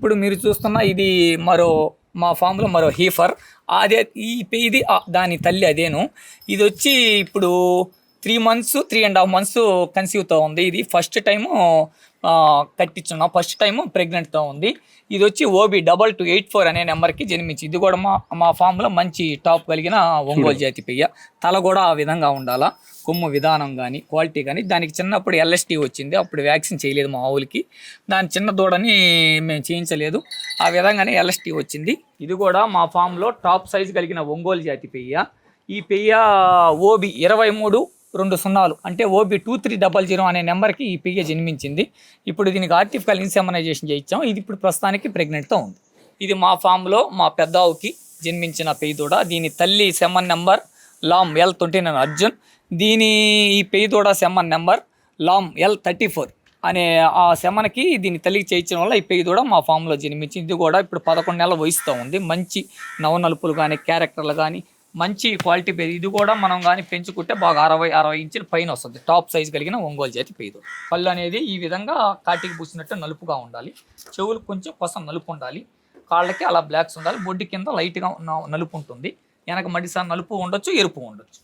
ఇప్పుడు మీరు చూస్తున్న ఇది మరో మా ఫామ్లో మరో హీఫర్. అదే ఈ ఇది దాని తల్లి అదేను. ఇది వచ్చి ఇప్పుడు three months three and half months కన్సీవ్తో ఉంది. ఇది ఫస్ట్ టైము కట్టించున్నాం. ఫస్ట్ టైము ప్రెగ్నెంట్తో ఉంది. ఇది వచ్చి OB double two eight four అనే నెంబర్కి జన్మించి ఇది కూడా మా మా ఫామ్లో మంచి టాప్ కలిగిన ఒంగోలు జాతి పెయ్య. తల కూడా ఆ విధంగా ఉండాలా? కొమ్ము విధానం కానీ క్వాలిటీ కానీ దానికి చిన్నప్పుడు ఎల్ఎస్టీ వచ్చింది. అప్పుడు వ్యాక్సిన్ చేయలేదు మా ఆవులకి. దాని చిన్న దూడని మేము చేయించలేదు. ఆ విధంగానే ఎల్ఎస్టీ వచ్చింది. ఇది కూడా మా ఫామ్లో టాప్ సైజు కలిగిన ఒంగోలు జాతి పెయ్య. ఈ పెయ్య ఓబి ఇరవై మూడు రెండు సున్నాలు. అంటే O B two three double zero అనే నెంబర్కి ఈ పిఏ జన్మించింది. ఇప్పుడు దీనికి ఆర్టిఫికల్ ఇన్సెమనైజేషన్ చేయించాం. ఇది ఇప్పుడు ప్రస్తుతానికి ప్రెగ్నెంట్తో ఉంది. ఇది మా ఫామ్లో మా పెద్దావుకి జన్మించిన పెయ్యదూడ దీని తల్లి సెమన్ నెంబర్ లామ్ ఎల్ ట్వంటీ నైన్ అర్జున్. దీని ఈ పెయ్యదూడ సెమ్మన్ సెమన్ నెంబర్ లామ్ ఎల్ థర్టీ ఫోర్ అనే ఆ శమనకి దీన్ని తల్లికి చేయించడం వల్ల ఈ పెయ్యి కూడా మా ఫామ్లో జన్మించింది. ఇది కూడా ఇప్పుడు పదకొండు నెలల వయసుతో ఉంది. మంచి నవనలుపులు కానీ క్యారెక్టర్లు కానీ మంచి క్వాలిటీ పెయ్యి ఇది కూడా మనం కానీ పెంచుకుంటే బాగా అరవై అరవై ఇంచుల పైన వస్తుంది. టాప్ సైజ్ కలిగిన ఒంగోలు జాతి పెయ్యి పళ్ళు అనేది ఈ విధంగా కాటికి పూసినట్టు నలుపుగా ఉండాలి. చెవులు కొంచెం కొసం నలుపు ఉండాలి. కాళ్ళకి అలా బ్లాక్స్ ఉండాలి. బొడ్డు కింద లైట్గా నలుపు ఉంటుంది. వెనక మడిసారి నలుపు ఉండొచ్చు ఎరుపు ఉండొచ్చు.